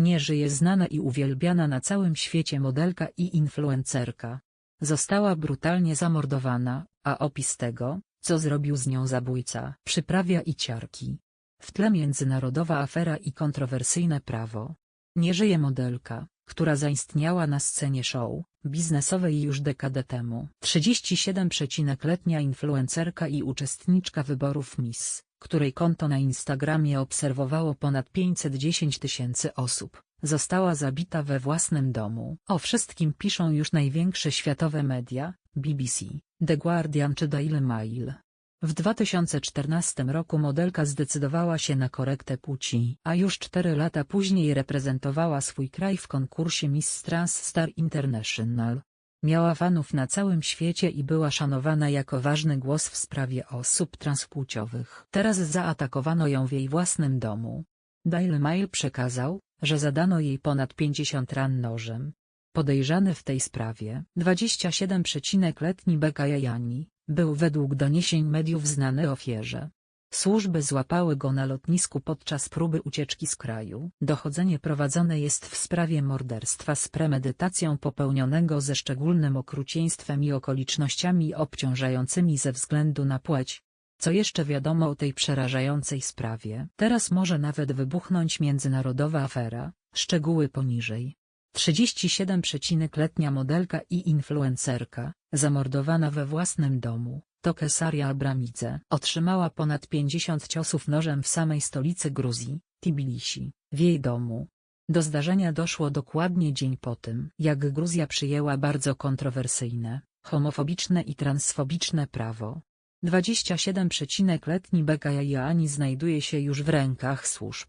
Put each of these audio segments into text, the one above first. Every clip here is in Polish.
Nie żyje znana i uwielbiana na całym świecie modelka i influencerka. Została brutalnie zamordowana, a opis tego, co zrobił z nią zabójca, przyprawia i ciarki. W tle międzynarodowa afera i kontrowersyjne prawo. Nie żyje modelka, która zaistniała na scenie show biznesowej już dekadę temu. 37-letnia influencerka i uczestniczka wyborów Miss, której konto na Instagramie obserwowało ponad 510 tysięcy osób, została zabita we własnym domu. O wszystkim piszą już największe światowe media, BBC, The Guardian czy Daily Mail. W 2014 roku modelka zdecydowała się na korektę płci, a już cztery lata później reprezentowała swój kraj w konkursie Miss Trans Star International. Miała fanów na całym świecie i była szanowana jako ważny głos w sprawie osób transpłciowych. Teraz zaatakowano ją w jej własnym domu. Daily Mail przekazał, że zadano jej ponad 50 ran nożem. Podejrzany w tej sprawie, 27-letni Beka Jajani, był według doniesień mediów znany ofierze. Służby złapały go na lotnisku podczas próby ucieczki z kraju. Dochodzenie prowadzone jest w sprawie morderstwa z premedytacją popełnionego ze szczególnym okrucieństwem i okolicznościami obciążającymi ze względu na płeć. Co jeszcze wiadomo o tej przerażającej sprawie? Teraz może nawet wybuchnąć międzynarodowa afera, szczegóły poniżej. 37-letnia modelka i influencerka, zamordowana we własnym domu, to Kesaria Abramidze. Otrzymała ponad 50 ciosów nożem w samej stolicy Gruzji, Tbilisi, w jej domu. Do zdarzenia doszło dokładnie dzień po tym, jak Gruzja przyjęła bardzo kontrowersyjne, homofobiczne i transfobiczne prawo. 27-letni Beka Jajani znajduje się już w rękach służb.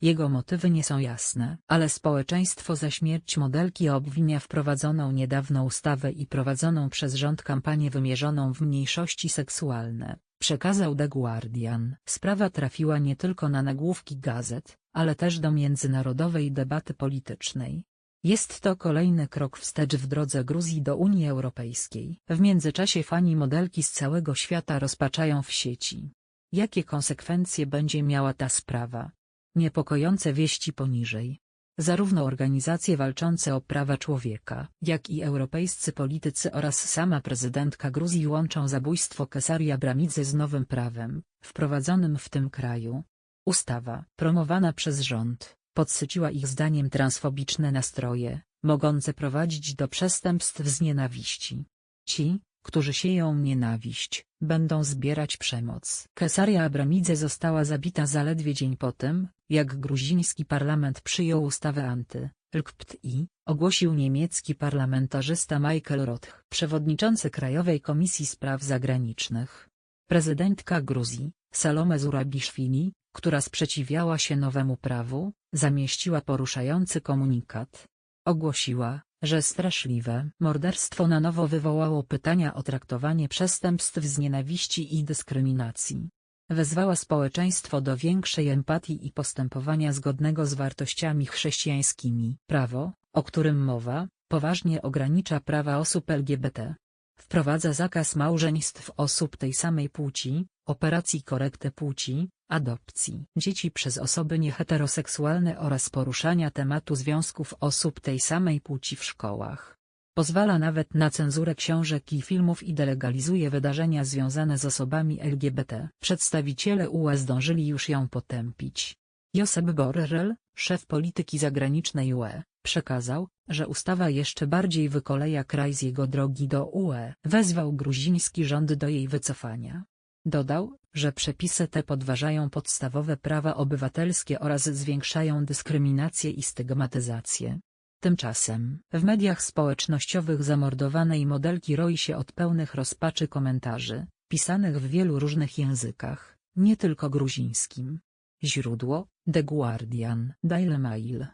Jego motywy nie są jasne, ale społeczeństwo za śmierć modelki obwinia wprowadzoną niedawno ustawę i prowadzoną przez rząd kampanię wymierzoną w mniejszości seksualne, przekazał The Guardian. Sprawa trafiła nie tylko na nagłówki gazet, ale też do międzynarodowej debaty politycznej. Jest to kolejny krok wstecz w drodze Gruzji do Unii Europejskiej. W międzyczasie fani modelki z całego świata rozpaczają w sieci. Jakie konsekwencje będzie miała ta sprawa? Niepokojące wieści poniżej. Zarówno organizacje walczące o prawa człowieka, jak i europejscy politycy oraz sama prezydentka Gruzji łączą zabójstwo Kesarii Abramidze z nowym prawem, wprowadzonym w tym kraju. Ustawa, promowana przez rząd, podsyciła ich zdaniem transfobiczne nastroje, mogące prowadzić do przestępstw z nienawiści. Ci, którzy sieją nienawiść, będą zbierać przemoc. Kesaria Abramidze została zabita zaledwie dzień po tym, jak gruziński parlament przyjął ustawę anty-LGBTI, ogłosił niemiecki parlamentarzysta Michael Roth, przewodniczący Krajowej Komisji Spraw Zagranicznych. Prezydentka Gruzji, Salome Zurabiszwili, która sprzeciwiała się nowemu prawu, zamieściła poruszający komunikat. Ogłosiła, że straszliwe morderstwo na nowo wywołało pytania o traktowanie przestępstw z nienawiści i dyskryminacji. Wezwała społeczeństwo do większej empatii i postępowania zgodnego z wartościami chrześcijańskimi. Prawo, o którym mowa, poważnie ogranicza prawa osób LGBT. Wprowadza zakaz małżeństw osób tej samej płci, operacji korekty płci, adopcji dzieci przez osoby nieheteroseksualne oraz poruszania tematu związków osób tej samej płci w szkołach. Pozwala nawet na cenzurę książek i filmów i delegalizuje wydarzenia związane z osobami LGBT. Przedstawiciele UE zdążyli już ją potępić. Josep Borrell, szef polityki zagranicznej UE, przekazał, że ustawa jeszcze bardziej wykoleja kraj z jego drogi do UE. Wezwał gruziński rząd do jej wycofania. Dodał, że przepisy te podważają podstawowe prawa obywatelskie oraz zwiększają dyskryminację i stygmatyzację. Tymczasem, w mediach społecznościowych zamordowanej modelki roi się od pełnych rozpaczy komentarzy, pisanych w wielu różnych językach, nie tylko gruzińskim. Źródło, The Guardian, Daily Mail